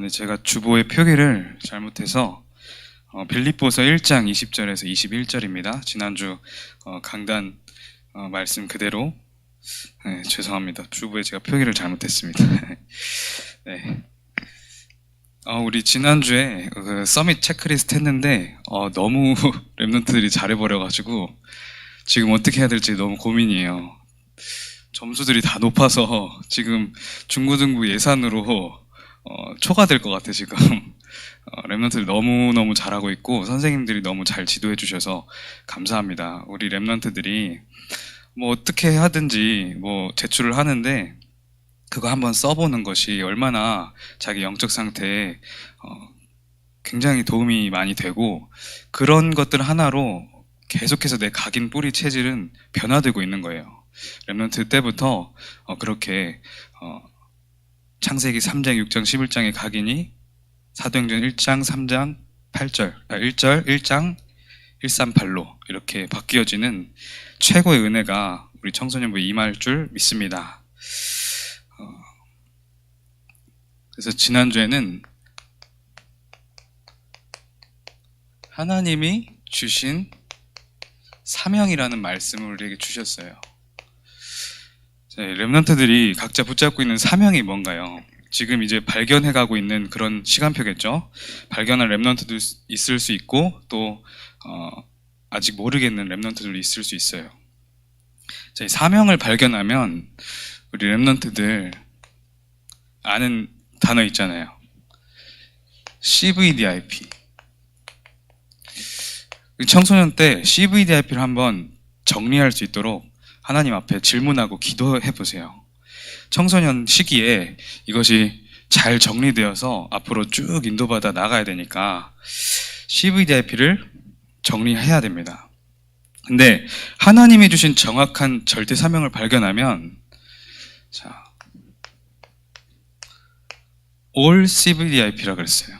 네, 제가 주보의 표기를 잘못해서 어, 빌립보서 1장 20절에서 21절입니다. 지난주 어, 강단 어, 말씀 그대로 네, 죄송합니다. 주보에 제가 표기를 잘못했습니다. 네. 어, 우리 지난주에 그 서밋 체크리스트 했는데 어, 너무 랩런트들이 잘해버려가지고 지금 어떻게 해야 될지 너무 고민이에요. 점수들이 다 높아서 지금 중고등부 예산으로 어, 초과될 것 같아 지금 어, 랩런트들 너무 너무 잘하고 있고 선생님들이 너무 잘 지도해 주셔서 감사합니다. 우리 랩런트들이 뭐 어떻게 하든지 뭐 제출을 하는데 그거 한번 써보는 것이 얼마나 자기 영적 상태에 어, 굉장히 도움이 많이 되고 그런 것들 하나로 계속해서 내 각인 뿌리 체질은 변화되고 있는 거예요. 랩런트 때부터 어, 그렇게 어, 창세기 3장, 6장, 11장의 각인이 사도행전 1장, 3장, 8절, 아, 1절, 1장, 138로 이렇게 바뀌어지는 최고의 은혜가 우리 청소년부에 임할 줄 믿습니다. 어, 그래서 지난주에는 하나님이 주신 사명이라는 말씀을 우리에게 주셨어요. 자, 랩런트들이 각자 붙잡고 있는 사명이 뭔가요? 지금 이제 발견해가고 있는 그런 시간표겠죠. 발견한 랩런트도 있을 수 있고 또 어, 아직 모르겠는 랩런트들도 있을 수 있어요. 자, 이 사명을 발견하면 우리 랩런트들 아는 단어 있잖아요. CVDIP. 청소년 때 CVDIP를 한번 정리할 수 있도록 하나님 앞에 질문하고 기도해 보세요. 청소년 시기에 이것이 잘 정리되어서 앞으로 쭉 인도받아 나가야 되니까 CVDIP를 정리해야 됩니다. 근데 하나님이 주신 정확한 절대 사명을 발견하면 자 all CVDIP라 그랬어요.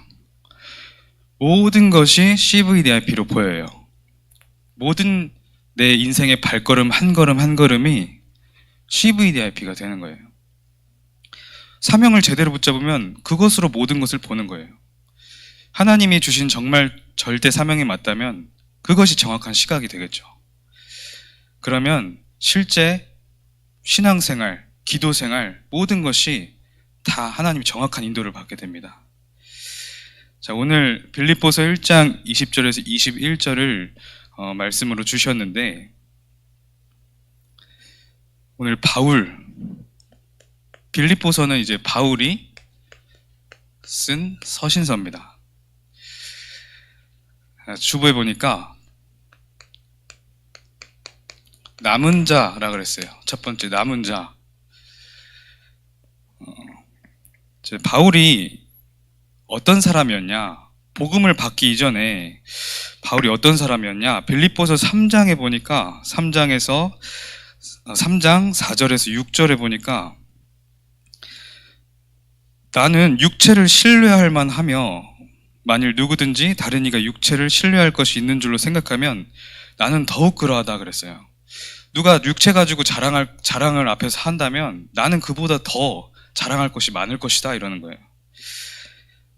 모든 것이 CVDIP로 보여요. 모든 내 인생의 발걸음 한 걸음 한 걸음이 CVDIP가 되는 거예요. 사명을 제대로 붙잡으면 그것으로 모든 것을 보는 거예요. 하나님이 주신 정말 절대 사명이 맞다면 그것이 정확한 시각이 되겠죠. 그러면 실제 신앙생활, 기도생활, 모든 것이 다 하나님이 정확한 인도를 받게 됩니다. 자, 오늘 빌립보서 1장 20절에서 21절을 어, 말씀으로 주셨는데 오늘 바울 빌립보서는 이제 바울이 쓴 서신서입니다. 아, 주보에 보니까 남은 자라 그랬어요. 첫 번째 남은 자. 어, 바울이 어떤 사람이었냐? 복음을 받기 이전에 바울이 어떤 사람이었냐? 빌립보서 3장에 보니까 3장에서 3장 4절에서 6절에 보니까 나는 육체를 신뢰할 만하며 만일 누구든지 다른 이가 육체를 신뢰할 것이 있는 줄로 생각하면 나는 더욱 그러하다 그랬어요. 누가 육체 가지고 자랑할 자랑을 앞에서 한다면 나는 그보다 더 자랑할 것이 많을 것이다 이러는 거예요.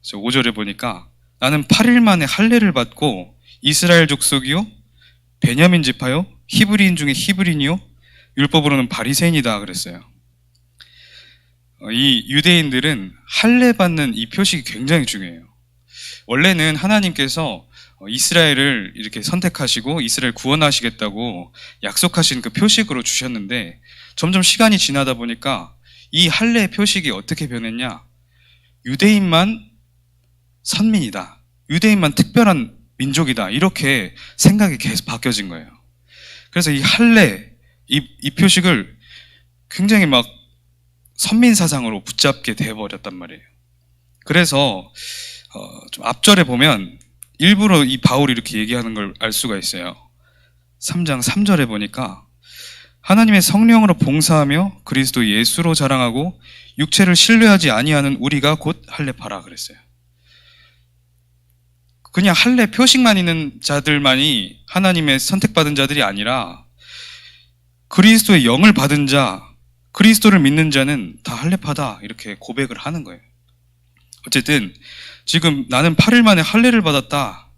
그래서 5절에 보니까 나는 8일 만에 할례를 받고 이스라엘 족속이요 베냐민 지파요 히브리인 중에 히브리인이요 율법으로는 바리새인이다 그랬어요. 어, 이 유대인들은 할례 받는 이 표식이 굉장히 중요해요. 원래는 하나님께서 어, 이스라엘을 이렇게 선택하시고 이스라엘 구원하시겠다고 약속하신 그 표식으로 주셨는데 점점 시간이 지나다 보니까 이 할례 표식이 어떻게 변했냐? 유대인만 선민이다. 유대인만 특별한 민족이다. 이렇게 생각이 계속 바뀌어진 거예요. 그래서 이 할례, 이, 이 표식을 굉장히 막 선민 사상으로 붙잡게 돼 버렸단 말이에요. 그래서 어, 좀 앞절에 보면 일부러 이 바울이 이렇게 얘기하는 걸 알 수가 있어요. 3장 3절에 보니까 하나님의 성령으로 봉사하며 그리스도 예수로 자랑하고 육체를 신뢰하지 아니하는 우리가 곧 할례파라 그랬어요. 그냥 할례 표식만 있는 자들만이 하나님의 선택받은 자들이 아니라 그리스도의 영을 받은 자, 그리스도를 믿는 자는 다 할례파다 이렇게 고백을 하는 거예요. 어쨌든 지금 나는 8일 만에 할례를 받았다.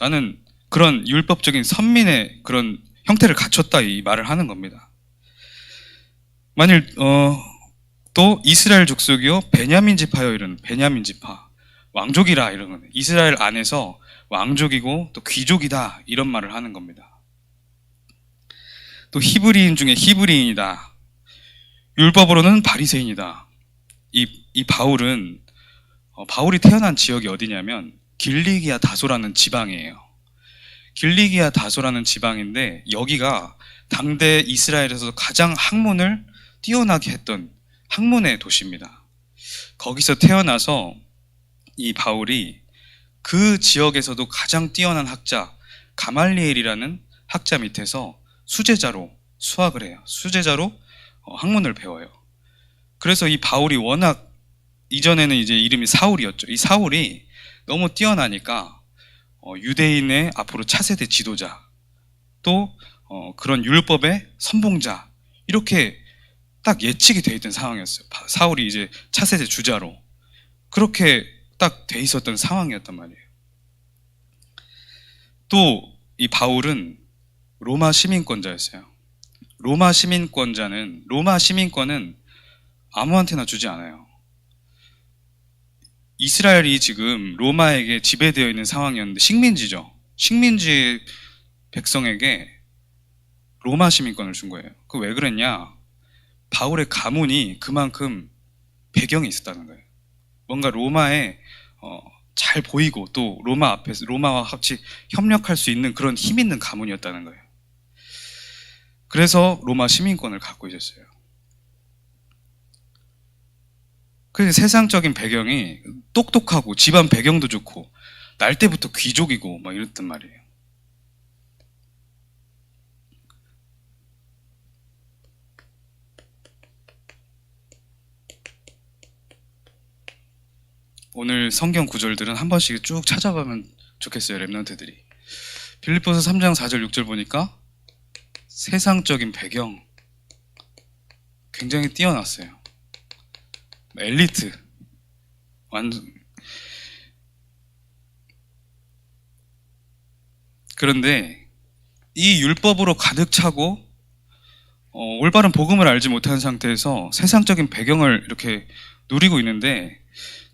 나는 그런 율법적인 선민의 그런 형태를 갖췄다 이 말을 하는 겁니다. 만일 어, 또 이스라엘 족속이요 베냐민 지파요 이런 베냐민 지파 왕족이라 이런 건 이스라엘 안에서 왕족이고 또 귀족이다 이런 말을 하는 겁니다. 또 히브리인 중에 히브리인이다. 율법으로는 바리새인이다. 이, 이 바울은 어, 바울이 태어난 지역이 어디냐면 길리기아 다소라는 지방이에요. 길리기아 다소라는 지방인데 여기가 당대 이스라엘에서 가장 학문을 뛰어나게 했던 학문의 도시입니다. 거기서 태어나서 이 바울이 그 지역에서도 가장 뛰어난 학자 가말리엘이라는 학자 밑에서 수제자로 수학을 해요. 수제자로 어, 학문을 배워요. 그래서 이 바울이 워낙 이전에는 이제 이름이 사울이었죠. 이 사울이 너무 뛰어나니까 어, 유대인의 앞으로 차세대 지도자 또 어, 그런 율법의 선봉자 이렇게 딱 예측이 돼 있던 상황이었어요. 바- 사울이 이제 차세대 주자로 그렇게 딱 돼 있었던 상황이었단 말이에요. 또 이 바울은 로마 시민권자였어요. 로마 시민권자는 로마 시민권은 아무한테나 주지 않아요. 이스라엘이 지금 로마에게 지배되어 있는 상황이었는데 식민지죠. 식민지 백성에게 로마 시민권을 준 거예요. 그 왜 그랬냐? 바울의 가문이 그만큼 배경이 있었다는 거예요. 뭔가 로마에 어, 잘 보이고 또 로마 앞에서 로마와 같이 협력할 수 있는 그런 힘 있는 가문이었다는 거예요. 그래서 로마 시민권을 갖고 있었어요. 그 세상적인 배경이 똑똑하고 집안 배경도 좋고 날 때부터 귀족이고 막 이랬단 말이에요. 오늘 성경 구절들은 한 번씩 쭉 찾아가면 좋겠어요, 랩런트들이. 빌립보서 3장 4절 6절 보니까 세상적인 배경 굉장히 뛰어났어요. 엘리트 완전 그런데 이 율법으로 가득 차고 어, 올바른 복음을 알지 못한 상태에서 세상적인 배경을 이렇게 누리고 있는데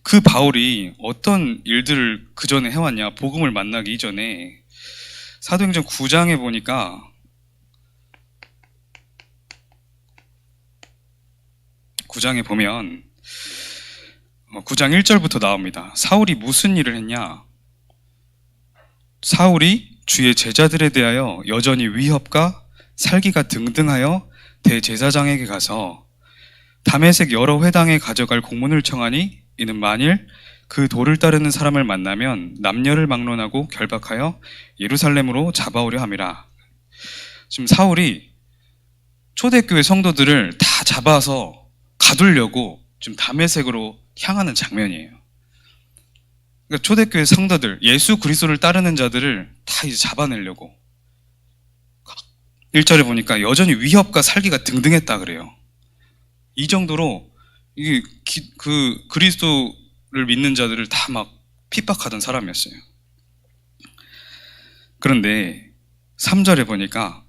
그 바울이 어떤 일들을 그 전에 해왔냐 복음을 만나기 이전에 사도행전 9장에 보니까 구장에 보면 어, 9장 1절부터 나옵니다. 사울이 무슨 일을 했냐? 사울이 주의 제자들에 대하여 여전히 위협과 살기가 등등하여 대제사장에게 가서 담에색 여러 회당에 가져갈 공문을 청하니 이는 만일 그 도를 따르는 사람을 만나면 남녀를 막론하고 결박하여 예루살렘으로 잡아오려 함이라. 지금 사울이 초대교회 성도들을 다 잡아서 가두려고 지금 담에색으로 향하는 장면이에요. 그러니까 초대교회 성도들, 예수 그리스도를 따르는 자들을 다 이제 잡아내려고. 1절에 보니까 여전히 위협과 살기가 등등했다 그래요. 이 정도로 이게 기- 그 그리스도를 믿는 자들을 다 막 핍박하던 사람이었어요. 그런데 3절에 보니까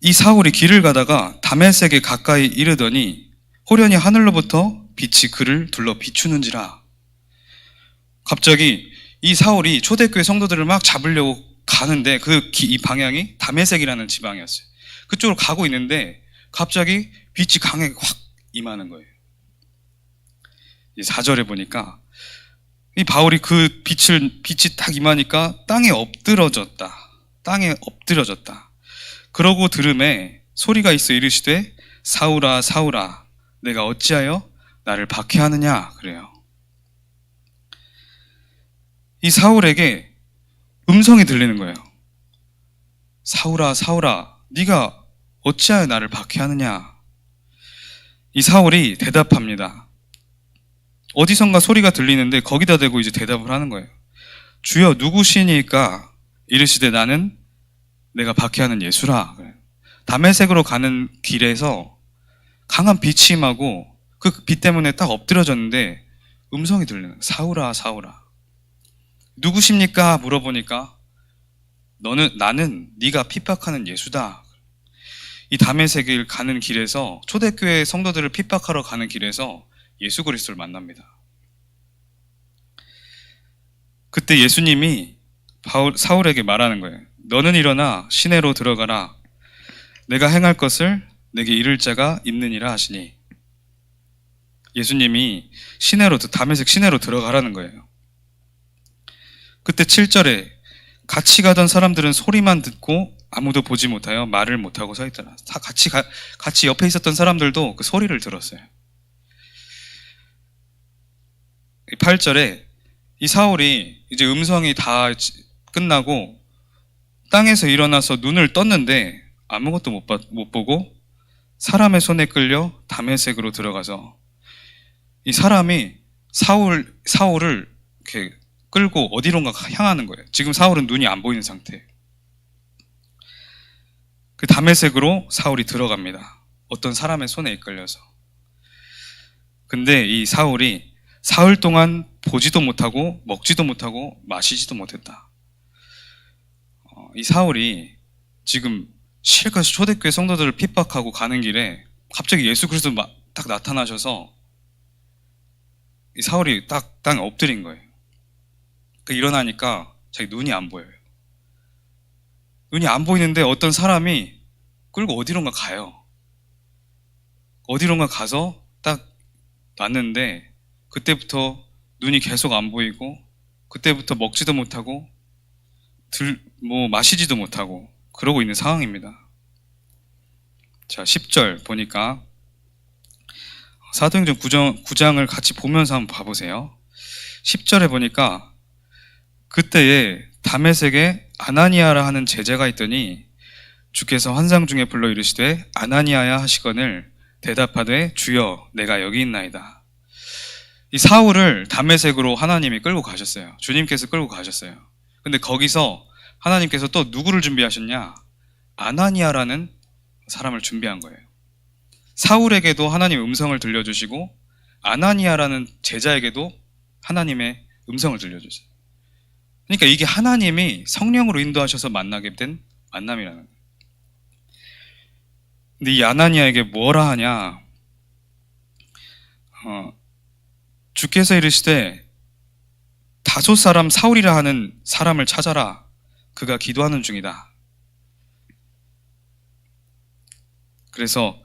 이 사울이 길을 가다가 다메섹에 가까이 이르더니 호련히 하늘로부터 빛이 그를 둘러 비추는지라. 갑자기 이 사울이 초대교회 성도들을 막 잡으려고 가는데 그 이 방향이 다메섹이라는 지방이었어요. 그쪽으로 가고 있는데 갑자기 빛이 강하게 확 임하는 거예요. 이 4절에 보니까 이 바울이 그 빛을 빛이 딱 임하니까 땅에 엎드러졌다. 땅에 엎드려졌다. 그러고 들음에 소리가 있어 이르시되 사울아 사울아 내가 어찌하여 나를 박해하느냐 그래요. 이 사울에게 음성이 들리는 거예요. 사울아 사울아 네가 어찌하여 나를 박해하느냐. 이 사울이 대답합니다. 어디선가 소리가 들리는데 거기다 대고 이제 대답을 하는 거예요. 주여 누구시니까 이르시되 나는 내가 박해하는 예수라. 담에색으로 가는 길에서 강한 빛이 임하고 그 빛 때문에 딱 엎드려졌는데 음성이 들리는 거예요. 사울아 사울아 누구십니까 물어보니까 너는 나는 네가 핍박하는 예수다. 이 담에색을 가는 길에서 초대교회 성도들을 핍박하러 가는 길에서 예수 그리스도를 만납니다. 그때 예수님이 바울, 사울에게 말하는 거예요. 너는 일어나 시내로 들어가라. 내가 행할 것을 내게 이를 자가 있느니라 하시니 예수님이 시내로 담에색 시내로 들어가라는 거예요. 그때 7절에 같이 가던 사람들은 소리만 듣고 아무도 보지 못하여 말을 못하고 서 있더라. 다 같이 가- 같이 옆에 있었던 사람들도 그 소리를 들었어요. 8절에 이 사울이 이제 음성이 다 지- 끝나고 땅에서 일어나서 눈을 떴는데 아무것도 못, 봐- 못 보고 사람의 손에 끌려 담에색으로 들어가서 이 사람이 사울 사울을 이렇게 끌고 어디론가 향하는 거예요. 지금 사울은 눈이 안 보이는 상태. 그 담에색으로 사울이 들어갑니다. 어떤 사람의 손에 이끌려서. 근데 이 사울이 사흘 동안 보지도 못하고 먹지도 못하고 마시지도 못했다. 어, 이 사울이 지금 실컷 초대교회 성도들을 핍박하고 가는 길에 갑자기 예수 그리스도 마- 딱 나타나셔서 이 사울이 딱 땅에 엎드린 거예요. 그 일어나니까 자기 눈이 안 보여요. 눈이 안 보이는데 어떤 사람이 끌고 어디론가 가요. 어디론가 가서 딱 놨는데 그때부터 눈이 계속 안 보이고 그때부터 먹지도 못하고 들, 뭐 마시지도 못하고 그러고 있는 상황입니다. 자, 10절 보니까 사도행전 9장, 9장을 같이 보면서 한번 봐보세요. 10절에 보니까 그때에 담에색에 아나니아라 하는 제자가 있더니 주께서 환상 중에 불러 이르시되 아나니아야 하시거늘 대답하되 주여 내가 여기 있나이다. 이 사울을 담에색으로 하나님이 끌고 가셨어요. 주님께서 끌고 가셨어요. 근데 거기서 하나님께서 또 누구를 준비하셨냐? 아나니아라는 사람을 준비한 거예요. 사울에게도 하나님의 음성을 들려주시고 아나니아라는 제자에게도 하나님의 음성을 들려주세요. 그러니까 이게 하나님이 성령으로 인도하셔서 만나게 된 만남이라는 거예요. 근데 이 아나니아에게 뭐라 하냐? 어, 주께서 이르시되 다섯 사람 사울이라 하는 사람을 찾아라. 그가 기도하는 중이다. 그래서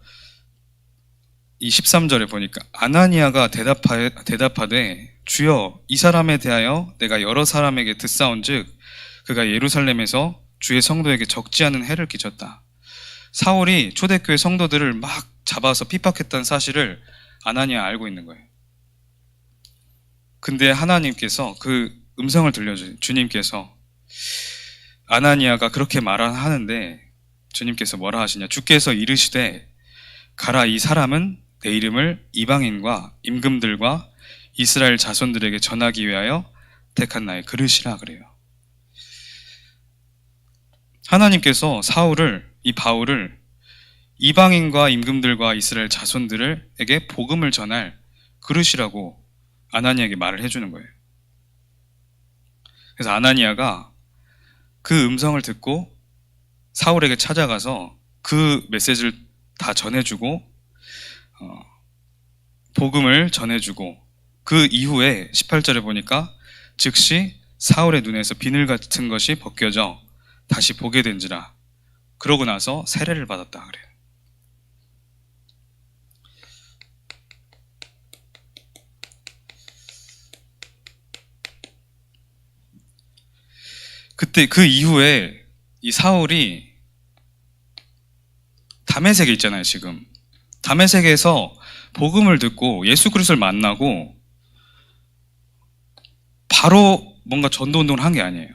이 13절에 보니까 아나니아가 대답하, 대답하되 주여 이 사람에 대하여 내가 여러 사람에게 듣사온즉 그가 예루살렘에서 주의 성도에게 적지 않은 해를 끼쳤다. 사울이 초대교회 성도들을 막 잡아서 핍박했다는 사실을 아나니아 알고 있는 거예요. 근데 하나님께서 그 음성을 들려주 주님께서 아나니아가 그렇게 말하는데 주님께서 뭐라 하시냐? 주께서 이르시되 가라 이 사람은 내 이름을 이방인과 임금들과 이스라엘 자손들에게 전하기 위하여 택한 나의 그릇이라 그래요. 하나님께서 사울을 이 바울을 이방인과 임금들과 이스라엘 자손들에게 복음을 전할 그릇이라고 아나니아에게 말을 해주는 거예요. 그래서 아나니아가 그 음성을 듣고 사울에게 찾아가서 그 메시지를 다 전해주고 어, 복음을 전해주고 그 이후에 18절에 보니까 즉시 사울의 눈에서 비늘 같은 것이 벗겨져 다시 보게 된지라 그러고 나서 세례를 받았다 그래요. 그때 그 이후에 이 사울이 담에색에 있잖아요, 지금. 담에색에서 복음을 듣고 예수 그리스도를 만나고 바로 뭔가 전도 운동을 한 게 아니에요.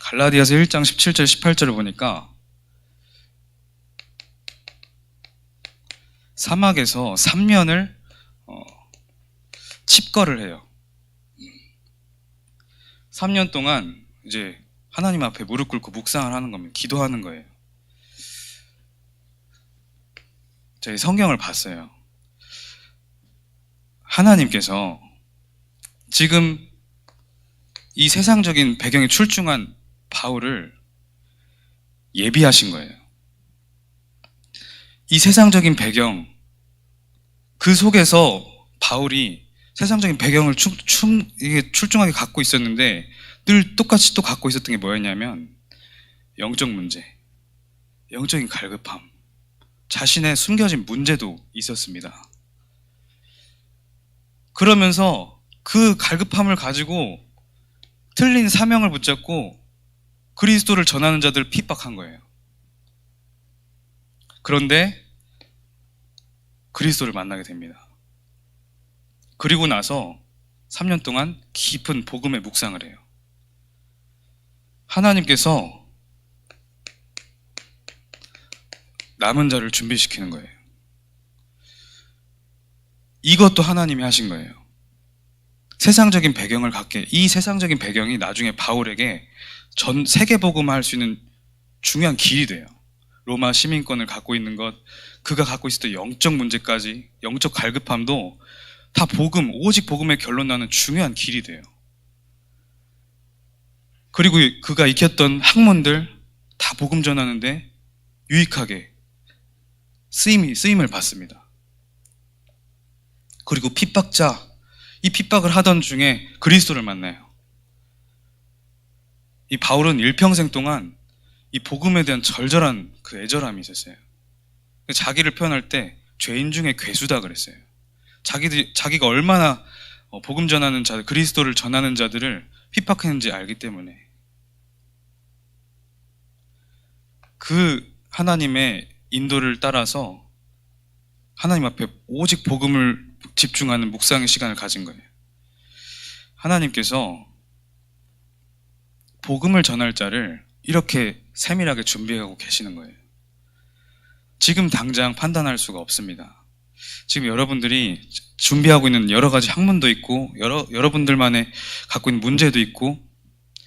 갈라디아서 1장 17절 18절을 보니까 사막에서 3년을 어, 칩거를 해요. 3년 동안 이제 하나님 앞에 무릎 꿇고 묵상을 하는 겁니다. 기도하는 거예요. 이 성경을 봤어요. 하나님께서 지금 이 세상적인 배경에 출중한 바울을 예비하신 거예요. 이 세상적인 배경, 그 속에서 바울이 세상적인 배경을 충, 충, 이게 출중하게 갖고 있었는데 늘 똑같이 또 갖고 있었던 게 뭐였냐면 영적 문제, 영적인 갈급함, 자신의 숨겨진 문제도 있었습니다. 그러면서 그 갈급함을 가지고 틀린 사명을 붙잡고 그리스도를 전하는 자들을 핍박한 거예요. 그런데 그리스도를 만나게 됩니다. 그리고 나서 3년 동안 깊은 복음의 묵상을 해요. 하나님께서 남은 자를 준비시키는 거예요. 이것도 하나님이 하신 거예요. 세상적인 배경을 갖게, 이 세상적인 배경이 나중에 바울에게 전 세계 복음을 할수 있는 중요한 길이 돼요. 로마 시민권을 갖고 있는 것, 그가 갖고 있었던 영적 문제까지, 영적 갈급함도 다 복음, 오직 복음의 결론 나는 중요한 길이 돼요. 그리고 그가 익혔던 학문들 다 복음 전하는데 유익하게 쓰임이, 쓰임을 받습니다. 그리고 핍박자, 이 핍박을 하던 중에 그리스도를 만나요. 이 바울은 일평생 동안 이 복음에 대한 절절한 그 애절함이 있었어요. 자기를 표현할 때 죄인 중에 괴수다 그랬어요. 자기들, 자기가 얼마나 어, 복음 전하는 자, 그리스도를 전하는 자들을 핍박했는지 알기 때문에 그 하나님의 인도를 따라서 하나님 앞에 오직 복음을 집중하는 묵상의 시간을 가진 거예요. 하나님께서 복음을 전할 자를 이렇게 세밀하게 준비하고 계시는 거예요. 지금 당장 판단할 수가 없습니다. 지금 여러분들이 준비하고 있는 여러 가지 학문도 있고, 여러, 여러분들만의 갖고 있는 문제도 있고,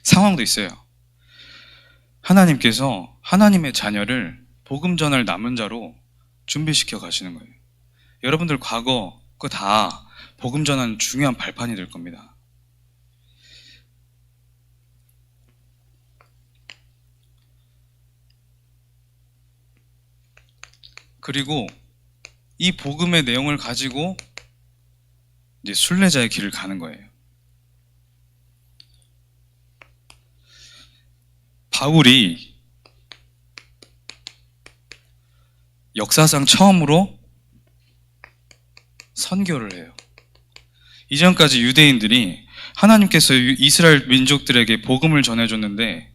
상황도 있어요. 하나님께서 하나님의 자녀를 복음 전할 남은 자로 준비시켜 가시는 거예요. 여러분들 과거 그거 다 복음 전하는 중요한 발판이 될 겁니다. 그리고 이 복음의 내용을 가지고 이제 순례자의 길을 가는 거예요. 바울이 역사상 처음으로 선교를 해요. 이전까지 유대인들이 하나님께서 이스라엘 민족들에게 복음을 전해줬는데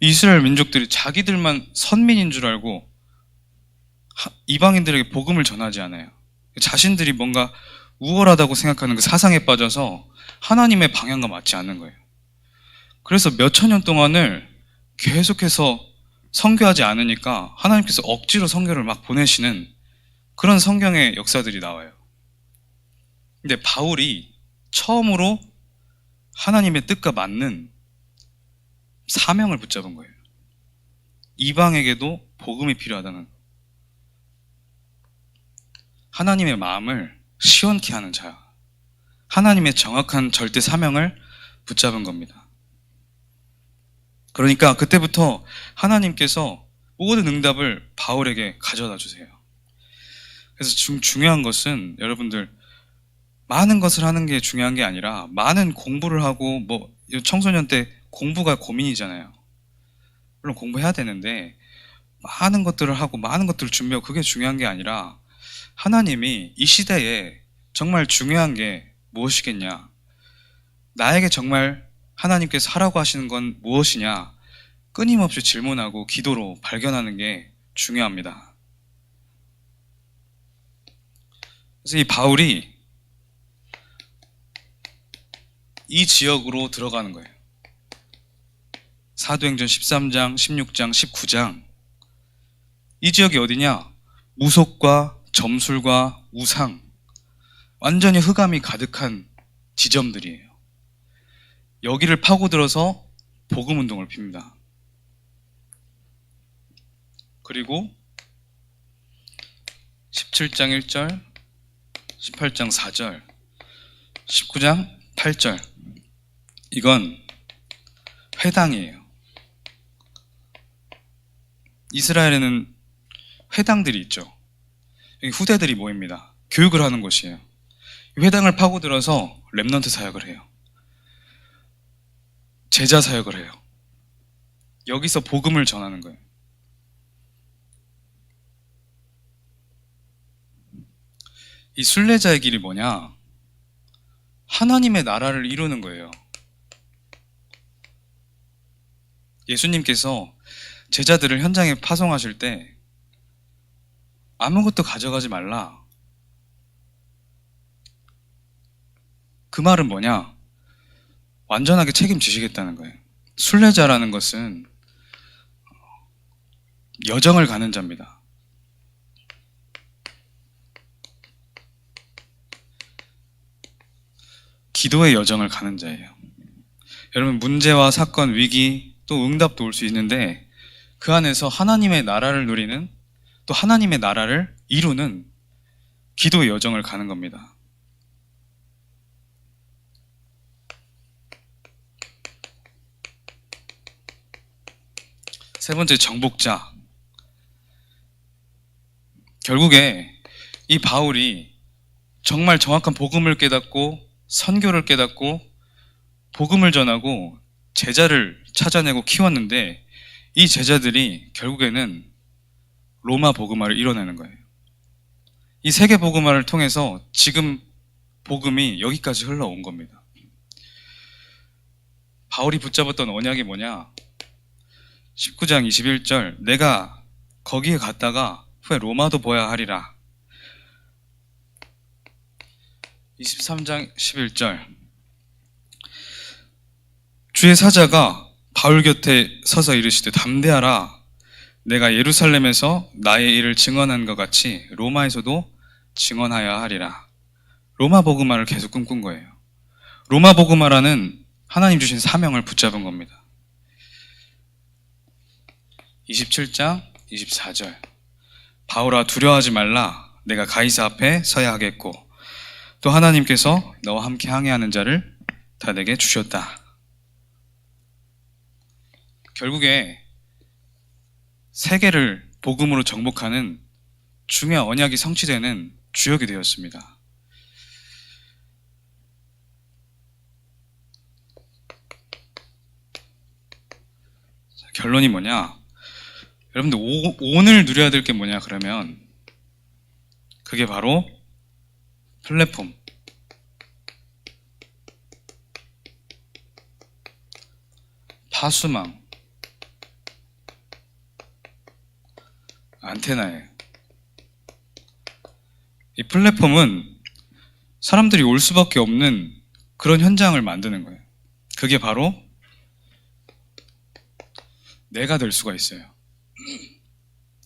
이스라엘 민족들이 자기들만 선민인 줄 알고 이방인들에게 복음을 전하지 않아요. 자신들이 뭔가 우월하다고 생각하는 그 사상에 빠져서 하나님의 방향과 맞지 않는 거예요. 그래서 몇 천 년 동안을 계속해서 선교하지 않으니까 하나님께서 억지로 선교를 막 보내시는 그런 성경의 역사들이 나와요. 근데 바울이 처음으로 하나님의 뜻과 맞는 사명을 붙잡은 거예요. 이방에게도 복음이 필요하다는 하나님의 마음을 시원케 하는 자. 하나님의 정확한 절대 사명을 붙잡은 겁니다. 그러니까 그때부터 하나님께서 모든 응답을 바울에게 가져다 주세요. 그래서 중, 중요한 것은 여러분들 많은 것을 하는 게 중요한 게 아니라 많은 공부를 하고 뭐 청소년 때 공부가 고민이잖아요. 물론 공부해야 되는데 많은 것들을 하고 많은 것들을 준비하고 그게 중요한 게 아니라 하나님이 이 시대에 정말 중요한 게 무엇이겠냐? 나에게 정말 하나님께서 하라고 하시는 건 무엇이냐? 끊임없이 질문하고 기도로 발견하는 게 중요합니다. 그래서 이 바울이 이 지역으로 들어가는 거예요. 사도행전 13장, 16장, 19장. 이 지역이 어디냐? 무속과 점술과 우상, 완전히 흑암이 가득한 지점들이에요. 여기를 파고들어서 복음 운동을 핍니다. 그리고 17장 1절, 18장 4절, 19장 8절. 이건 회당이에요. 이스라엘에는 회당들이 있죠. 후대들이 모입니다. 교육을 하는 곳이에요. 이 회당을 파고들어서 랩넌트 사역을 해요. 제자 사역을 해요. 여기서 복음을 전하는 거예요. 이 순례자의 길이 뭐냐? 하나님의 나라를 이루는 거예요. 예수님께서 제자들을 현장에 파송하실 때 아무것도 가져가지 말라. 그 말은 뭐냐? 완전하게 책임지시겠다는 거예요. 순례자라는 것은 여정을 가는 자입니다. 기도의 여정을 가는 자예요. 여러분, 문제와 사건, 위기, 또 응답도 올 수 있는데 그 안에서 하나님의 나라를 누리는 또 하나님의 나라를 이루는 기도의 여정을 가는 겁니다. 세 번째 정복자. 결국에 이 바울이 정말 정확한 복음을 깨닫고 선교를 깨닫고 복음을 전하고 제자를 찾아내고 키웠는데 이 제자들이 결국에는 로마 복음화를 이뤄내는 거예요. 이 세계 복음화를 통해서 지금 복음이 여기까지 흘러온 겁니다. 바울이 붙잡았던 언약이 뭐냐? 19장 21절 내가 거기에 갔다가 후에 로마도 보야 하리라. 23장 11절 주의 사자가 바울 곁에 서서 이르시되 담대하라 내가 예루살렘에서 나의 일을 증언한 것 같이 로마에서도 증언하여 하리라. 로마 복음화를 계속 꿈꾼 거예요. 로마 복음화라는 하나님 주신 사명을 붙잡은 겁니다. 27장 24절 바울아 두려워하지 말라 내가 가이사 앞에 서야 하겠고 또 하나님께서 너와 함께 항해하는 자를 다 내게 주셨다. 결국에 세계를 복음으로 정복하는 중요한 언약이 성취되는 주역이 되었습니다. 자, 결론이 뭐냐? 여러분들 오, 오늘 누려야 될 게 뭐냐 그러면 그게 바로 플랫폼. 파수망. 안테나예요. 이 플랫폼은 사람들이 올 수밖에 없는 그런 현장을 만드는 거예요. 그게 바로 내가 될 수가 있어요.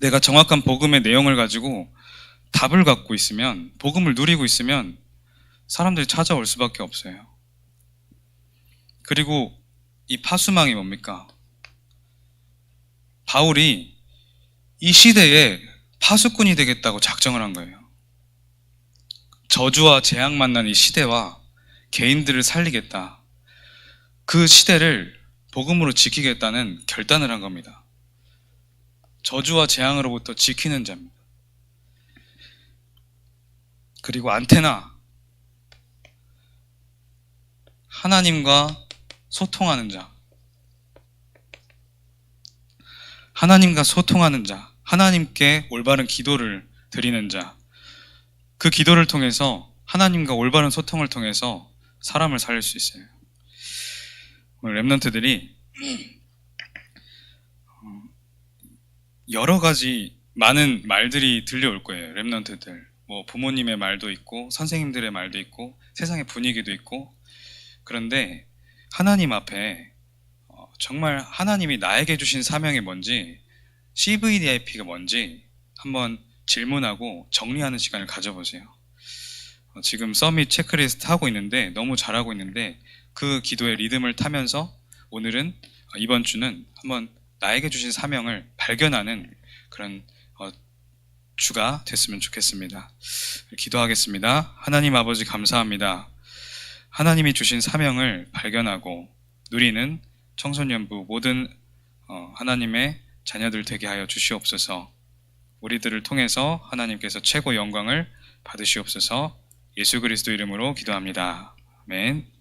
내가 정확한 복음의 내용을 가지고 답을 갖고 있으면, 복음을 누리고 있으면 사람들이 찾아올 수밖에 없어요. 그리고 이 파수망이 뭡니까? 바울이 이 시대에 파수꾼이 되겠다고 작정을 한 거예요. 저주와 재앙 만난 이 시대와 개인들을 살리겠다. 그 시대를 복음으로 지키겠다는 결단을 한 겁니다. 저주와 재앙으로부터 지키는 자입니다. 그리고 안테나. 하나님과 소통하는 자. 하나님과 소통하는 자. 하나님께 올바른 기도를 드리는 자. 그 기도를 통해서 하나님과 올바른 소통을 통해서 사람을 살릴 수 있어요. 오늘 랩런트들이 어, 여러 가지 많은 말들이 들려올 거예요. 랩런트들. 뭐 부모님의 말도 있고 선생님들의 말도 있고 세상의 분위기도 있고 그런데 하나님 앞에 어, 정말 하나님이 나에게 주신 사명이 뭔지 CVDIP가 뭔지 한번 질문하고 정리하는 시간을 가져보세요. 어, 지금 서밋 체크리스트 하고 있는데 너무 잘하고 있는데 그 기도의 리듬을 타면서 오늘은 어, 이번 주는 한번 나에게 주신 사명을 발견하는 그런 어, 주가 됐으면 좋겠습니다. 기도하겠습니다. 하나님 아버지 감사합니다. 하나님이 주신 사명을 발견하고 누리는 청소년부 모든 어, 하나님의 자녀들 되게 하여 주시옵소서. 우리들을 통해서 하나님께서 최고 영광을 받으시옵소서. 예수 그리스도 이름으로 기도합니다. 아멘.